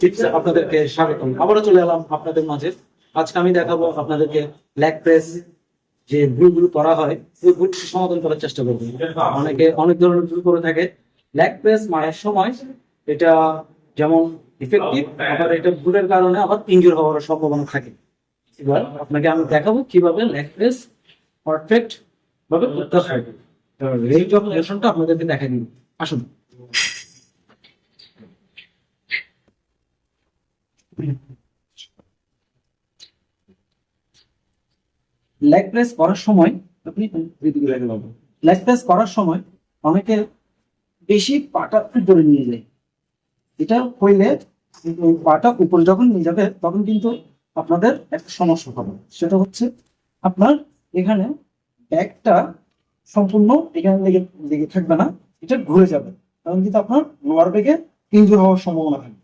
Tips আপনাদেরকে স্বাগতম। আবারও চলে এলাম আপনাদের মাঝে। আজকে আমি দেখাবো আপনাদেরকে লেগ প্রেস যে ভুলগুলো করা হয় ওই ভুলটি সমাধান করার চেষ্টা করব। অনেকে অনেক ধরনের ভুল করে থাকে। লেগ প্রেস মারার সময় এটা যেমন ইফেক্টিভ আবার এটা ভুলের কারণে আবার ইনজুর হওয়ার সম্ভাবনা থাকে। এবার আপনাকে আমি দেখাবো কীভাবে লেগ প্রেস পারফেক্ট ভাবে করতে হয়। রেঞ্জ অফ মোশনটা আপনাদেরকে দেখা দিন আসুন। লেগ প্রেস করার সময় আপনি লেগ প্রেস করার সময় অনেকে বেশি পাটা উপরে নিয়ে যায়। এটা হইলে পাটা উপরে যখন নিয়ে যাবে তখন কিন্তু আপনাদের একটা সমস্যা হবে। সেটা হচ্ছে আপনার এখানে ব্যাগটা সম্পূর্ণ এখানে লেগে লেগে থাকবে না এটা ঘুরে যাবে। তখন কিন্তু আপনার লোয়ার ব্যাগে ইনজুর হওয়ার সম্ভাবনা থাকবে।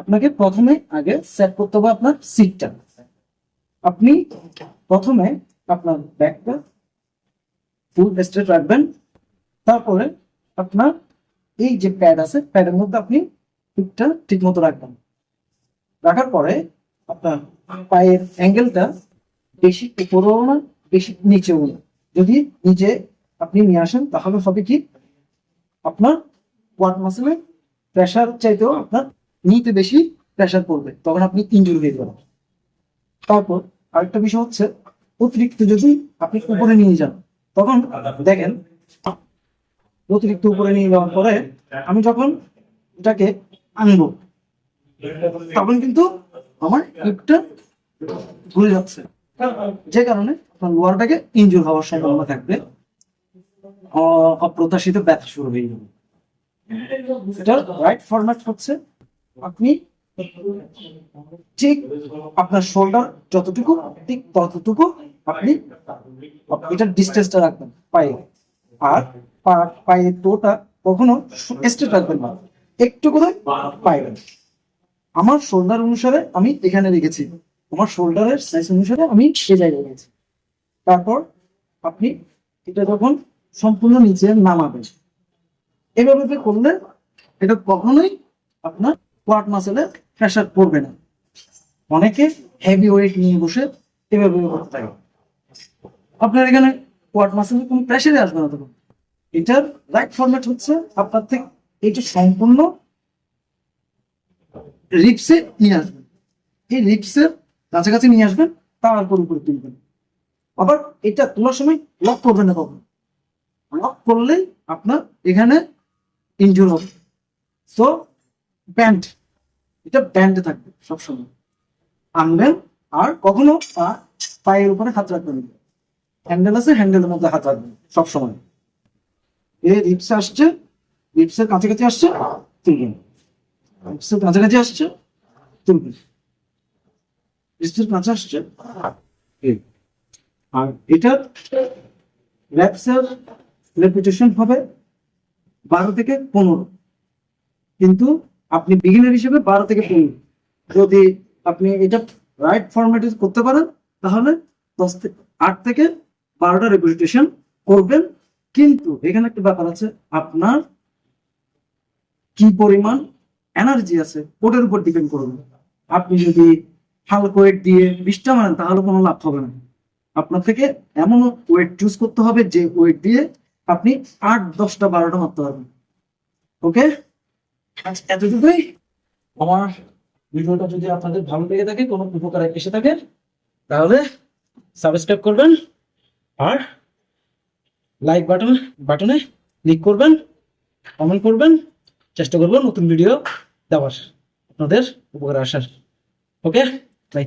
আপনাকে প্রথমে আগে সেট করতে হবে আপনার সিটটা আপনি প্রথমে আপনার ব্যাগটা ফুল স্ট্রেট রাখবেন। তারপরে আপনার এই যে প্যাড আছে প্যাডের মধ্যে আপনি পিঠটা ঠিক মতো রাখবেন। রাখার পরে আপনার পায়ের অ্যাঙ্গেলটা বেশি উপরেও না, বেশি নিচেও না। যদি নিচে আপনি নিয়ে আসেন, তাহলে হবে কি? আপনার কোয়াড মাসেলে প্রেশার চাইতেও আপনার নিতে বেশি প্রেশার পড়বে, তখন আপনি ইনজুরি হয়ে যাবেন তারপর আরেকটা বিষয় হচ্ছে, অতিরিক্ত যদি আপনি উপরে নিয়ে যান, তখন দেখেন, অতিরিক্ত উপরে নিয়ে যাওয়ার পরে আমি যখন এটাকে আনব, তখন কিন্তু আমার হিপটা ঘুরে যাচ্ছে। যে কারণে আপনার লোয়ার ইঞ্জুর হওয়ার সম্ভাবনা থাকবে অপ্রত্যাশিত ব্যথা শুরু হয়ে যাবে। এটার রাইট ফরম্যাট হচ্ছে আপনি ঠিক আপনার শোল্ডার যতটুকু, ঠিক ততটুকু আপনি এটার ডিস্টেন্সটা রাখবেন, পায়ে। আর পা- পায়ের টোটা কখনো স্ট্রেট রাখবেন না। একটু করে পায়ে রাখবেন। আমার শোল্ডার অনুসারে আমি এখানে রেখেছি। আমার শোল্ডারের সাইজ অনুসারে আমি সে জায়গায় রেখেছি। তারপর আপনি এটা যখন সম্পূর্ণ নিচে নামাবেন, এভাবে করলে এটা কখনোই আপনার কোয়াড মাসেলে প্রেশার পড়বে না। অনেকে হেভি ওয়েট নিয়ে বসে এভাবে করতে থাকে। আপনার এখানে কোয়াড মাসেলে কোনো প্রেশারে আসবে না তখন। এটার রাইট ফরম্যাট হচ্ছে আপনার থেকে এটা সম্পূর্ণ রিপসে নিয়ে আসবেন এই রিপসের কাছাকাছি নিয়ে আসবেন তারপর উপরে তুলবেন। আবার এটা তোলার সময় লক করবেন না কখনো। লক করলেই আপনার এখানে ইনজুর হবে। সো ব্যান্ড এটা ব্যান্ডে থাকবে সবসময়। আনবেন আর কখনো পায়ের উপরে হাত রাখবেন। হ্যান্ডেল আছে হ্যান্ডেলের মধ্যে হাত রাখবেন সবসময়। এই রিপসে আসছে রিপসের কাছাকাছি আসছে তুলবেন রিপসের কাছাকাছি আসছে তুলবেন রিপসের কাছে আসছে। আর এটার র্যাপসের রেপুটেশন হবে বারো থেকে পনেরো। কিন্তু আপনি বিগিনার হিসেবে বারো থেকে পনেরো। যদি আপনি এটা রাইট ফরম্যাটে করতে পারেন, তাহলে দশ থেকে আট থেকে বারোটা রেপুটেশন করবেন। কিন্তু এখানে একটা ব্যাপার আছে, আপনার কি পরিমাণ এনার্জি আছে, ওটার উপর ডিপেন্ড করবে আপনি যদি হালকা ওয়েট দিয়ে বিশটা মারেন, তাহলে কোনো লাভ হবে না। আপনার থেকে এমন ওয়েট চুজ করতে হবে যে ওয়েট দিয়ে আপনি আট, দশটা, বারোটা মারতে পারবেন। ওকে এতটুকুই। আমার ভিডিওটা যদি আপনাদের ভালো লেগে থাকে, কোনো উপকার এসে থাকে, তাহলে সাবস্ক্রাইব করবেন আর লাইক বাটন বাটনে ক্লিক করবেন কমেন্ট করবেন, চেষ্টা করব নতুন ভিডিও দেওয়ার, আপনাদের উপকার আসার। Okay bye